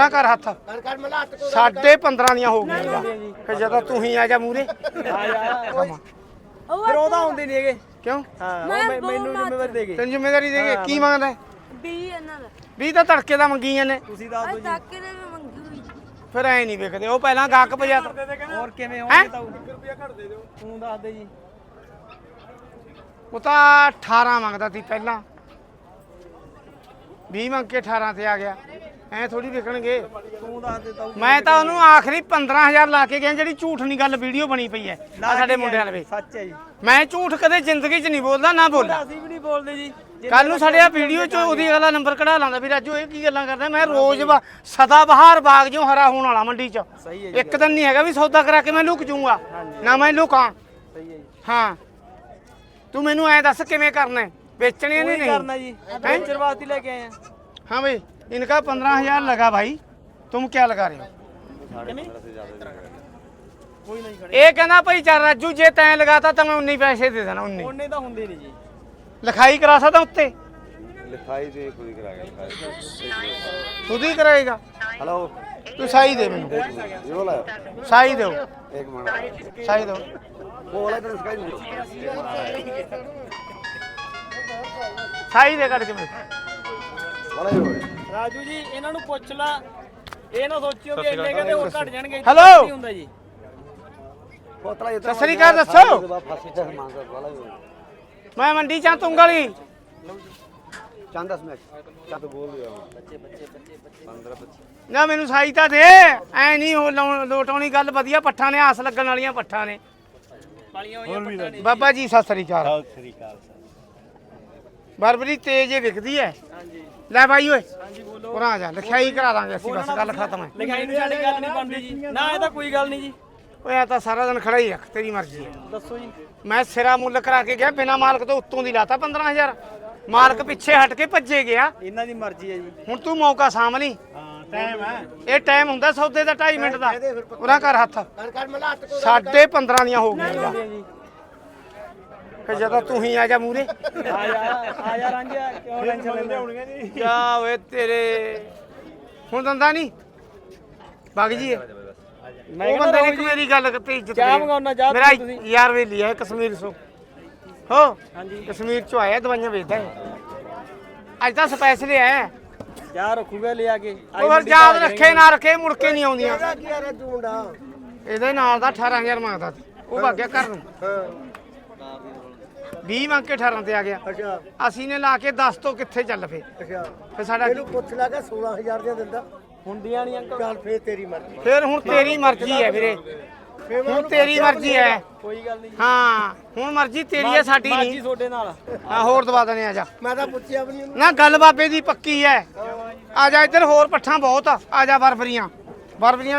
ਉਹਨਾਂ ਕਰ ਹੱਥ। ਸਾਢੇ 15 ਦੀਆਂ ਹੋ ਗਈਆਂ ਫਿਰ ਜਦੋਂ ਤੂੰ ਹੀ ਆ ਜਾ ਮੂਰੇ। ਆ ਜਾ। ਫਿਰ ਉਹਦਾ ਹੁੰਦੇ ਨਹੀਂ ਹੈਗੇ। ਕਿਉਂ? ਹਾਂ ਉਹ ਮੈਂ ਮੈਨੂੰ ਜ਼ਿੰਮੇਵਾਰੀ ਦੇ ਗਏ ਤੈਨੂੰ ਜ਼ਿੰਮੇਵਾਰੀ ਦੇ ਕੇ ਕੀ ਮੰਗਦਾ ਹੈ? ਵੀ ਇਹਨਾਂ ਦਾ। ਵੀਹ ਤਾਂ ਤੜਕੇ ਦਾ ਮੰਗੀਆਂ ਨੇ। ਤੁਸੀਂ ਦੱਸ ਦਿਓ ਅੱਜ ਤੱਕ ਨੇ ਵੀ ਮੰਗੀ ਹੋਈ ਫਿਰ ਐ ਨਹੀਂ ਵਿਕਦੇ ਉਹ ਪਹਿਲਾਂ ਗਾਹਕ ਭਜਾ ਜੀ ਹੋਰ ਕਿਵੇਂ? ਹੋਣਗੇ ਤਾਂ 1 ਰੁਪਿਆ ਘੱਟ ਦੇ ਦਿਓ। ਤੂੰ ਦੱਸ ਦੇ ਜੀ। ਉਹ ਤਾਂ 18 ਮੰਗਦਾ ਸੀ ਪਹਿਲਾਂ। 20 ਮੰਗ ਕੇ 18 ਤੇ ਆ ਗਿਆ। ਐ ਥੋੜੀ ਵਿਕਣਗੇ। ਤੂੰ ਦੱਸ ਦੇ ਤਾਊ ਮੈਂ ਤਾਂ ਉਹਨੂੰ ਆਖਰੀ 15000 ਲਾ ਕੇ ਗਿਆ ਜਿਹੜੀ ਝੂਠ ਨਹੀਂ ਗੱਲ ਵੀਡੀਓ ਬਣੀ ਪਈ ਐ ਆ ਸਾਡੇ ਮੁੰਡਿਆਂ ਲਵੇ ਸੱਚ ਹੈ ਜੀ। ਮੈਂ ਝੂਠ ਕਦੇ ਜ਼ਿੰਦਗੀ 'ਚ ਨਹੀਂ ਬੋਲਦਾ ਨਾ ਬੋਲਦਾ। ਅਸੀਂ ਵੀ ਨਹੀਂ ਬੋਲਦੇ ਜੀ। ਕੱਲ ਨੂੰ ਸਾਡੇ ਆ ਵੀਡੀਓ 'ਚ ਉਹਦੀ ਗੱਲਾਂ ਨੰਬਰ ਕਢਾ ਲਾਂਦਾ ਵੀ ਰਾਜੂ ਇਹ ਕੀ ਗੱਲਾਂ ਕਰਦਾ? ਮੈਂ ਰੋਜ਼ ਸਦਾ ਬਹਾਰ ਬਾਗ ਜਿਉਂ ਹਰਾ ਹੋਣ ਵਾਲਾ ਮੰਡੀ 'ਚ। ਸਹੀ ਹੈ ਜੀ। ਇੱਕ ਦਿਨ ਨਹੀਂ ਹੈਗਾ ਵੀ ਸੌਦਾ ਕਰਾ ਕੇ ਮੈਂ ਲੁਕ ਜਾਊਂਗਾ। ਨਾ ਮੈਂ ਲੁਕਾਂ। ਸਹੀ ਹੈ ਜੀ। ਹਾਂ। ਤੂੰ ਮੈਨੂੰ ਐ ਦੱਸ ਕਿਵੇਂ ਕਰਨਾ ਵੇਚਣੇ ਨਹੀਂ ਨਹੀਂ? ਕਰਨਾ ਜੀ। ਵੇਚਣ ਵਾਸਤੇ ਲੈ ਕੇ ਆਏ ਆ। ਹਾਂ ਬਈ। इनका पंद्रह हजार लगा भाई तुम क्या लगा रहे हो ਕੋਈ ਨਹੀਂ ਖੜੇ ਇਹ ਕਹਿੰਦਾ ਭਾਈ ਚਾਰ ਰਾਜੂ ਜੇ ਤੈਂ ਲਗਾਤਾ ਤਾਂ ਮੈਂ 19 ਪੈਸੇ ਦੇ ਦੇਣਾ 19 ਉਹਨੇ ਤਾਂ ਹੁੰਦੇ ਨਹੀਂ ਜੀ ਲਿਖਾਈ ਕਰਾ ਸਕਦਾ ਉੱਤੇ ਲਿਖਾਈ ਤੇ ਕੋਈ ਕਰਾ ਗਿਆ ਖੁਦ ਹੀ ਕਰਾਏਗਾ हेलो ਤੂੰ ਸਾਈ ਦੇ ਮੈਨੂੰ ये बोला ਸਾਈ ਦਿਓ एक मिनट ਸਾਈ ਦਿਓ वो वाला तो लिखाई नहीं ਸਾਈ ਦੇ ਕੱਢ ਕੇ ਮੈਨੂੰ वाला ये होगा ਰਾਜੂ ਜੀ ਇਹਨਾਂ ਨੂੰ ਪੁੱਛ ਲਾ। ਇਹ ਨਾ ਸੋਚਿਓ ਕਿ ਇੰਨੇ ਕਹਿੰਦੇ ਹੋਰ ਘਟ ਜਾਣਗੇ ਇੱਥੇ ਨਹੀਂ ਹੁੰਦਾ ਜੀ। ਕੋਤਲਾ ਸਤਿ ਸ੍ਰੀ ਅਕਾਲ ਦੱਸੋ। ਮੈਂ ਮੰਡੀ ਜਾਂ ਤੁੰਗਲੀ ਚੰਦ ਨਾ ਮੈਨੂੰ ਸਾਈ ਤਾਂ ਦੇ ਐ ਨਹੀਂ ਹੋ ਲਾਉਣ- ਗੱਲ ਵਧੀਆ ਪੱਠਾਂ ਨੇ ਆਸ ਲੱਗਣ ਵਾਲੀਆਂ ਪੱਠਾਂ ਨੇ। ਬਾਬਾ ਜੀ ਸਤਿ ਸ੍ਰੀ ਅਕਾਲ। ਸਤਿ ਸ੍ਰੀ ਬਰਬਰੀ ਤੇਜ਼ ਹੀ ਦਿਖਦੀ ਐ। ਲੈ ਬਾਈ ਓਏ। ਹਾਂਜੀ ਬੋਲੋ ਪੁਰਾ ਜਾ ਲਿਖਾਈ ਕਰਾ ਦਾਂਗੇ ਅਸੀਂ ਬਸ ਗੱਲ ਖਤਮ ਹੈ। ਲਿਖਾਈ ਨੂੰ ਸਾਡੀ ਗੱਲ ਨਹੀਂ ਬਣਦੀ ਜੀ। ਨਾ ਇਹ ਤਾਂ ਕੋਈ ਗੱਲ ਨਹੀਂ ਜੀ। ਓਏ ਆ ਤਾਂ ਸਾਰਾ ਦਿਨ ਖੜਾ ਹੀ ਰੱਖ ਤੇਰੀ ਮਰਜ਼ੀ ਹੈ। ਦੱਸੋ ਜੀ। ਮੈਂ ਸਿਰਾ ਮੁੱਲ ਕਰਾ ਕੇ ਗਿਆ ਬਿਨਾ ਮਾਲਕ ਤੋਂ ਉੱਤੋਂ ਦੀ ਲਾਤਾ 15000 ਮਾਲਕ ਪਿੱਛੇ ਹਟ ਕੇ ਭੱਜੇ ਗਿਆ। ਇਹਨਾਂ ਦੀ ਮਰਜ਼ੀ ਹੈ ਜੀ। ਹੁਣ ਤੂੰ ਮੌਕਾ ਸਾਂਭ ਲਈ। ਹਾਂ ਟਾਈਮ ਹੈ। ਇਹ ਟਾਈਮ ਹੁੰਦਾ ਸੌਦੇ ਦਾ 2.5 ਮਿੰਟ ਦਾ। ਉਹਨਾਂ ਕਰ ਹੱਥ। ਕਰ ਕਰ ਮਲਾ ਹੱਥ ਕੋ ਸਾਢੇ 15 ਦੀਆਂ ਹੋ ਗਈਆਂ। ਜੀ ਫਿਰ ਜਦੋਂ ਤੂੰ ਹੀ ਆ ਜਾ ਮੂਰੇ। ਆ ਜਾ ਆ ਜਾ ਰਾਂਝਿਆ ਕਿਉਂ ਟੈਨਸ਼ਨ ਲੈਂਦੇ? ਜਾ ਓਏ ਤੇਰੇ। ਹੁਣ ਦੰਦਾ ਨਹੀਂ? ਵਗ ਜੀ ਮੈਂ ਉਹ ਬੰਦੇ ਨੇ ਇੱਕ ਮੇਰੀ ਗੱਲ ਤੇ ਇੱਜ਼ਤ ਚਾਹ ਕਰੀ। ਮੰਗਾਉਣਾ, ਚਾਹ ਮੇਰਾ ਤੁਸੀਂ। ਯਾਰ ਵੇਲੀ ਹੈ ਕਸ਼ਮੀਰ ਤੋਂ ਹੋ? ਹਾਂਜੀ। ਕਸ਼ਮੀਰ ਚੋਂ ਆਇਆ ਦਵਾਈਆਂ ਵੇਚਦਾ ਹੈ ਅੱਜ ਤਾਂ ਸਪੈਸ਼ਲ ਆਇਆ ਜਾ ਰੱਖੂਗਾ ਲਿਆ ਕੇ। ਆਈ ਉਹ ਮੰਡੀ ਯਾਦ ਰੱਖੇ ਨਾ ਰੱਖੇ ਮੁੜ ਕੇ ਨਹੀਂ ਆਉਂਦੀਆਂ। ਇਹਦੇ ਨਾਲ ਦਾ 18000 ਮੰਗਦਾ ਸੀ। ਉਹ ਭੱਗ ਗਿਆ ਘਰ ਨੂੰ। ਹਾਂ। 20 ਮੰਗ ਕੇ 18 ਤੇ ਆ ਗਿਆ। ਅੱਛਾ। ਅਸੀਂ ਨੇ ਲਾ ਕੇ 10 ਤੋਂ ਕਿੱਥੇ ਚੱਲ ਫੇ ਅੱਛਾ। ਫਿਰ ਸਾਡਾ ਇਹਨੂੰ ਪੁੱਛ ਲਾ ਕੇ 16000 ਦੀਆਂ ਦਿੰਦਾ। ਹੁੰਦੀਆਂ ਨਹੀਂ ਅੰਕਲ। ਚੱਲ ਫੇਰ ਤੇਰੀ ਮਰਜ਼ੀ। ਫਿਰ ਹੁਣ ਤੇਰੀ ਮਰਜ਼ੀ ਹੈ ਵੀਰੇ। ਫੇਰ ਮੈਂ ਹੁਣ ਤੇਰੀ ਮਰਜ਼ੀ ਹੈ। ਕੋਈ ਗੱਲ ਨਹੀਂ। ਹਾਂ ਹੁਣ ਮਰਜ਼ੀ ਤੇਰੀ ਹੈ ਸਾਡੀ ਮਰਜ਼ੀ ਨਹੀਂ ਤੁਹਾਡੇ ਨਾਲ। ਹਾਂ ਹੋਰ ਦਵਾ ਦਨੇ ਆ ਜਾ। ਮੈਂ ਤਾਂ ਪੁੱਛਿਆ ਵੀ ਨਹੀਂ ਉਹਨੂੰ। ਨਾ ਗੱਲ ਬਾਬੇ ਦੀ ਪੱਕੀ ਹੈ। ਆ ਜਾ ਇੱਧਰ ਹੋਰ ਪੱਠਾਂ ਬਹੁਤ ਆ। ਆ ਜਾ ਬਰਬਰੀਆਂ ਬਰਬਰੀਆਂ